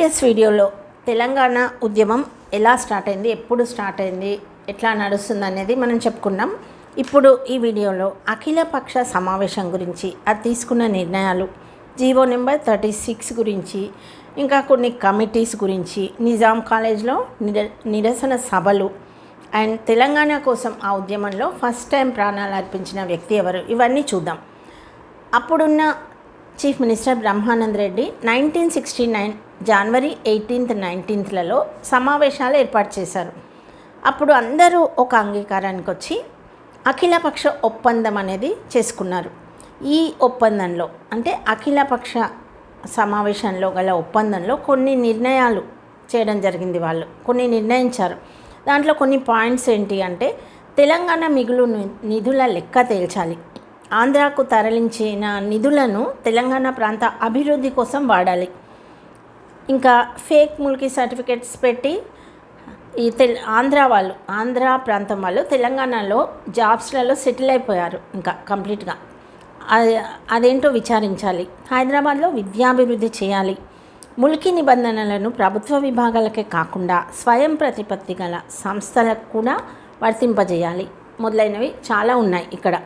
Previous వీడియోలో తెలంగాణ ఉద్యమం ఎలా స్టార్ట్ అయింది ఎప్పుడు స్టార్ట్ అయింది ఎట్లా నడుస్తుంది అనేది మనం చెప్పుకున్నాం ఇప్పుడు ఈ వీడియోలో అఖిలపక్ష సమావేశం గురించి అది తీసుకున్న నిర్ణయాలు జీవో నెంబర్ థర్టీ సిక్స్ గురించి ఇంకా కొన్ని కమిటీస్ గురించి నిజాం కాలేజ్లో నిర నిరసన సభలు అండ్ తెలంగాణ కోసం ఆ ఉద్యమంలో ఫస్ట్ టైం ప్రాణాలు అర్పించిన వ్యక్తి ఎవరు ఇవన్నీ చూద్దాం. అప్పుడున్న chief minister Brahmanand Reddy nineteen sixty nine జనవరి ఎయిటీన్త్ నైన్టీన్త్లలో సమావేశాలు ఏర్పాటు చేశారు. అప్పుడు అందరూ ఒక అంగీకారానికి వచ్చి అఖిలపక్ష ఒప్పందం అనేది చేసుకున్నారు. ఈ ఒప్పందంలో అంటే అఖిలపక్ష సమావేశంలో గల ఒప్పందంలో కొన్ని నిర్ణయాలు చేయడం జరిగింది వాళ్ళు కొన్ని నిర్ణయించారు. దాంట్లో కొన్ని పాయింట్స్ ఏంటి అంటే తెలంగాణ మిగులు ని- నిధుల లెక్క తేల్చాలి. ఆంధ్రాకు తరలించిన నిధులను తెలంగాణ ప్రాంత అభివృద్ధి కోసం వాడాలి. ఇంకా ఫేక్ ముల్కీ సర్టిఫికెట్స్ పెట్టి ఈ తెల్ ఆంధ్ర వాళ్ళు ఆంధ్ర ప్రాంతం వాళ్ళు తెలంగాణలో జాబ్స్లలో సెటిల్ అయిపోయారు ఇంకా కంప్లీట్గా. అది అదేంటో విచారించాలి. హైదరాబాద్లో విద్యాభివృద్ధి చేయాలి. ముల్కీ నిబంధనలను ప్రభుత్వ విభాగాలకే కాకుండా స్వయం ప్రతిపత్తి గల సంస్థలకు కూడా వర్తింపజేయాలి. మొదలైనవి చాలా ఉన్నాయి ఇక్కడ.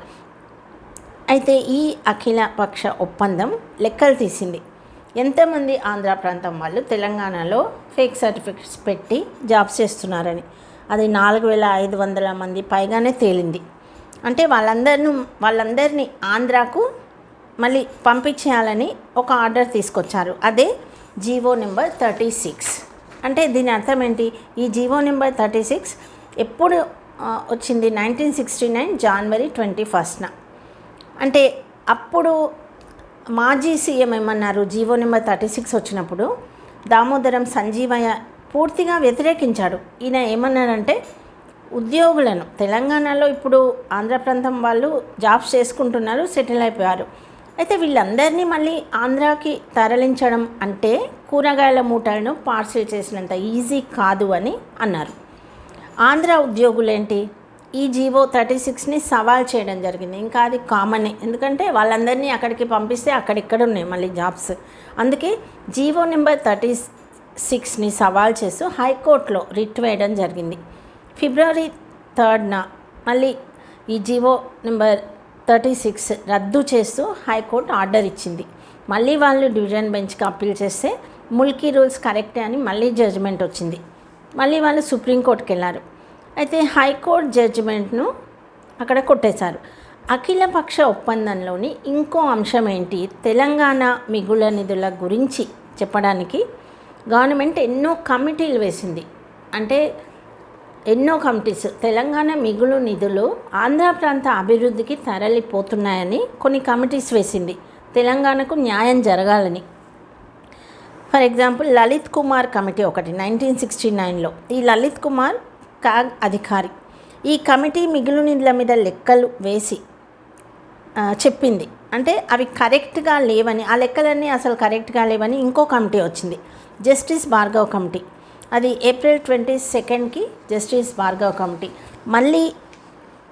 అయితే ఈ అఖిల పక్ష ఒప్పందం లెక్కలు తీసింది. ఎంతమంది ఆంధ్ర ప్రాంతం వాళ్ళు తెలంగాణలో ఫేక్ సర్టిఫికెట్స్ పెట్టి జాబ్స్ చేస్తున్నారని. అది నాలుగు వేల ఐదు వందల మంది పైగానే తేలింది. అంటే వాళ్ళందరిని వాళ్ళందరినీ ఆంధ్రాకు మళ్ళీ పంపించేయాలని ఒక ఆర్డర్ తీసుకొచ్చారు. అదే జీవో నెంబర్ థర్టీ సిక్స్. అంటే దీని అర్థం ఏంటి? ఈ జీవో నెంబర్ థర్టీ సిక్స్ ఎప్పుడు వచ్చింది? నైన్టీన్ సిక్స్టీ నైన్ జనవరి ట్వంటీ ఫస్ట్న. అంటే అప్పుడు మాజీ సీఎం ఏమన్నారు? జీవో నెంబర్ థర్టీ సిక్స్ వచ్చినప్పుడు దామోదరం సంజీవయ్య పూర్తిగా వ్యతిరేకించాడు. ఈయన ఏమన్నాడంటే ఉద్యోగులను తెలంగాణలో ఇప్పుడు ఆంధ్ర ప్రాంతం వాళ్ళు జాబ్స్ చేసుకుంటున్నారు సెటిల్ అయిపోయారు. అయితే వీళ్ళందరినీ మళ్ళీ ఆంధ్రాకి తరలించడం అంటే కూరగాయల మూటలను పార్సిల్ చేసినంత ఈజీ కాదు అని అన్నారు. ఆంధ్ర ఉద్యోగులేంటి? ఈ జీవో థర్టీ సిక్స్ని సవాల్ చేయడం జరిగింది. ఇంకా అది కామనే. ఎందుకంటే వాళ్ళందరినీ అక్కడికి పంపిస్తే అక్కడిక్కడ ఉన్నాయి మళ్ళీ జాబ్స్. అందుకే జీవో నెంబర్ థర్టీ సిక్స్ని సవాల్ చేస్తూ హైకోర్టులో రిట్ వేయడం జరిగింది. ఫిబ్రవరి థర్డ్న మళ్ళీ ఈ జీవో నెంబర్ థర్టీ సిక్స్ రద్దు చేస్తూ హైకోర్టు ఆర్డర్ ఇచ్చింది. మళ్ళీ వాళ్ళు డివిజన్ బెంచ్కి అప్పీల్ చేస్తే ముల్కీ రూల్స్ కరెక్టే అని మళ్ళీ జడ్జిమెంట్ వచ్చింది. మళ్ళీ వాళ్ళు సుప్రీంకోర్టుకి వెళ్ళారు అయితే హైకోర్టు జడ్జిమెంట్ను అక్కడ కొట్టేశారు. అఖిలపక్ష ఒప్పందంలోని ఇంకో అంశం ఏంటి? తెలంగాణ మిగుల నిధుల గురించి చెప్పడానికి గవర్నమెంట్ ఎన్నో కమిటీలు వేసింది. అంటే ఎన్నో కమిటీస్. తెలంగాణ మిగులు నిధులు ఆంధ్ర ప్రాంత అభివృద్ధికి తరలిపోతున్నాయని కొన్ని కమిటీస్ వేసింది. తెలంగాణకు న్యాయం జరగాలని. For example Lalit Kumar committee ఒకటి నైన్టీన్ సిక్స్టీ నైన్లో ఈ లలిత్ కుమార్ కాగ్ అధికారి. ఈ కమిటీ మిగులు నిధుల మీద లెక్కలు వేసి చెప్పింది. అంటే అవి కరెక్ట్గా లేవని ఆ లెక్కలన్నీ అసలు కరెక్ట్గా లేవని ఇంకో కమిటీ వచ్చింది. Justice Bhargav committee. అది ఏప్రిల్ ట్వంటీ సెకండ్కి జస్టిస్ భార్గవ్ కమిటీ. మళ్ళీ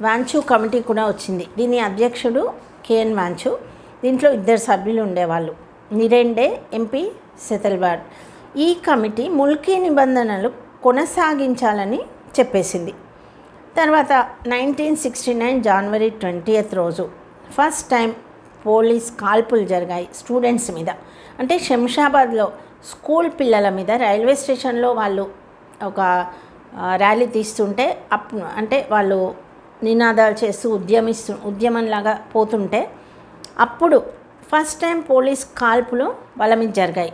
వాంచు కమిటీ కూడా వచ్చింది. దీని అధ్యక్షుడు కేఎన్ వాంచు. దీంట్లో ఇద్దరు సభ్యులు ఉండేవాళ్ళు. నిరెండే ఎంపీ సెతల్వాడ్. ఈ కమిటీ ముల్కీ నిబంధనలు కొనసాగించాలని చెప్పేసింది. తర్వాత నైన్టీన్ సిక్స్టీ నైన్ జనవరి ట్వంటీయత్ రోజు ఫస్ట్ టైం పోలీస్ కాల్పులు జరిగాయి స్టూడెంట్స్ మీద. అంటే శంషాబాద్లో స్కూల్ పిల్లల మీద రైల్వే స్టేషన్లో వాళ్ళు ఒక ర్యాలీ తీస్తుంటే అప్ అంటే వాళ్ళు నినాదాలు చేస్తూ ఉద్యమిస్తు ఉద్యమంలాగా పోతుంటే అప్పుడు ఫస్ట్ టైం పోలీస్ కాల్పులు వాళ్ళ మీద జరిగాయి.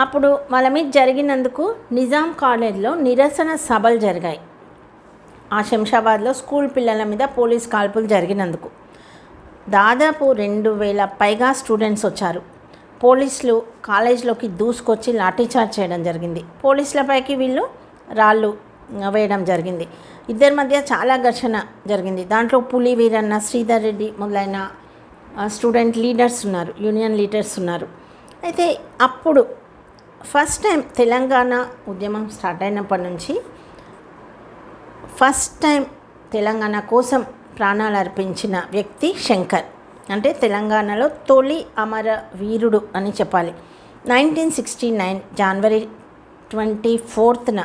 అప్పుడు వాళ్ళ మీద జరిగినందుకు నిజాం కాలేజ్లో నిరసన సభలు జరిగాయి. ఆ శంషాబాద్లో స్కూల్ పిల్లల మీద పోలీస్ కాల్పులు జరిగినందుకు. దాదాపు రెండు వేల పైగా స్టూడెంట్స్ వచ్చారు. పోలీసులు కాలేజ్లోకి దూసుకొచ్చి లాఠీచార్జ్ చేయడం జరిగింది. పోలీసులపైకి వీళ్ళు రాళ్ళు వేయడం జరిగింది. ఇద్దరి మధ్య చాలా ఘర్షణ జరిగింది. దాంట్లో పులి వీరన్న శ్రీధర్ రెడ్డి మొదలైన స్టూడెంట్ లీడర్స్ ఉన్నారు యూనియన్ లీడర్స్ ఉన్నారు. అయితే అప్పుడు ఫస్ట్ టైం తెలంగాణ ఉద్యమం స్టార్ట్ అయినప్పటి నుంచి ఫస్ట్ టైం తెలంగాణ కోసం ప్రాణాలు అర్పించిన వ్యక్తి శంకర్. అంటే తెలంగాణలో తొలి అమర వీరుడు అని చెప్పాలి. నైన్టీన్ సిక్స్టీ నైన్ జనవరి ట్వంటీ ఫోర్త్న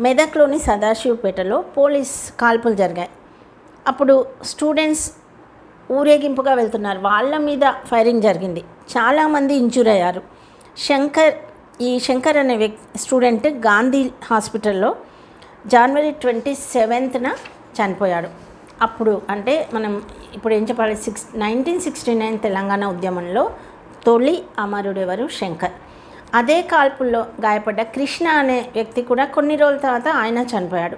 మెదక్లోని సదాశివపేటలో పోలీస్ కాల్పులు జరిగాయి. అప్పుడు స్టూడెంట్స్ ఊరేగింపుగా వెళ్తున్నారు. వాళ్ళ మీద ఫైరింగ్ జరిగింది. చాలామంది ఇంజూర్ అయ్యారు. శంకర్ ఈ శంకర్ అనే వ్యక్తి స్టూడెంట్ గాంధీ హాస్పిటల్లో జనవరి ట్వంటీ సెవెంత్న చనిపోయాడు. అప్పుడు అంటే మనం ఇప్పుడు ఏం చెప్పాలి? Six nineteen sixty nine Telangana ఉద్యమంలో తొలి అమరుడెవరు? శంకర్. అదే కాల్పుల్లో గాయపడ్డ కృష్ణ అనే వ్యక్తి కూడా కొన్ని రోజుల తర్వాత ఆయన చనిపోయాడు.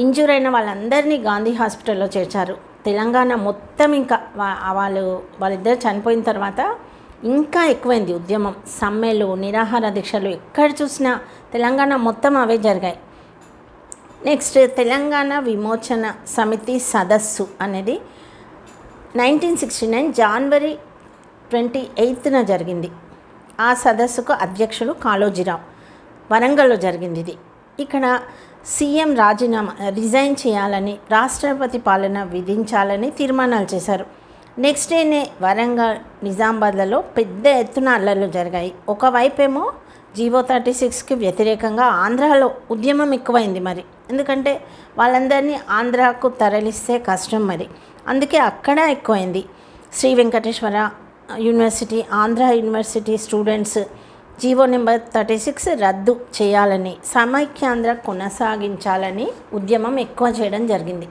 ఇంజూర్ అయిన వాళ్ళందరినీ గాంధీ హాస్పిటల్లో చేర్చారు. తెలంగాణ మొత్తం ఇంకా వాళ్ళు వాళ్ళిద్దరు చనిపోయిన తర్వాత ఇంకా ఎక్కువైంది ఉద్యమం. సమ్మెలు నిరాహార దీక్షలు ఎక్కడ చూసినా తెలంగాణ మొత్తం అవే జరిగాయి. నెక్స్ట్ తెలంగాణ విమోచన సమితి సదస్సు అనేది నైన్టీన్ సిక్స్టీ నైన్ జనవరి ట్వంటీ ఎయిత్న జరిగింది. ఆ సదస్సుకు అధ్యక్షుడు కాళోజీరావు. వరంగల్లో జరిగింది ఇది. ఇక్కడ సీఎం రాజీనామా రిజైన్ చేయాలని రాష్ట్రపతి పాలన విధించాలని తీర్మానాలు చేశారు. నెక్స్ట్ డేనే వరంగల్ నిజామాబాద్లలో పెద్ద ఎత్తున అల్లర్లు జరిగాయి. ఒకవైపేమో జీవో థర్టీ సిక్స్కి వ్యతిరేకంగా ఆంధ్రాలో ఉద్యమం ఎక్కువైంది మరి. ఎందుకంటే వాళ్ళందరినీ ఆంధ్రాకు తరలిస్తే కష్టం మరి. అందుకే అక్కడ ఎక్కువైంది. Sri Venkateswara university Andhra university students GO number thirty six రద్దు చేయాలని సమైక్యాంధ్ర కొనసాగించాలని ఉద్యమం ఎక్కువ చేయడం జరిగింది.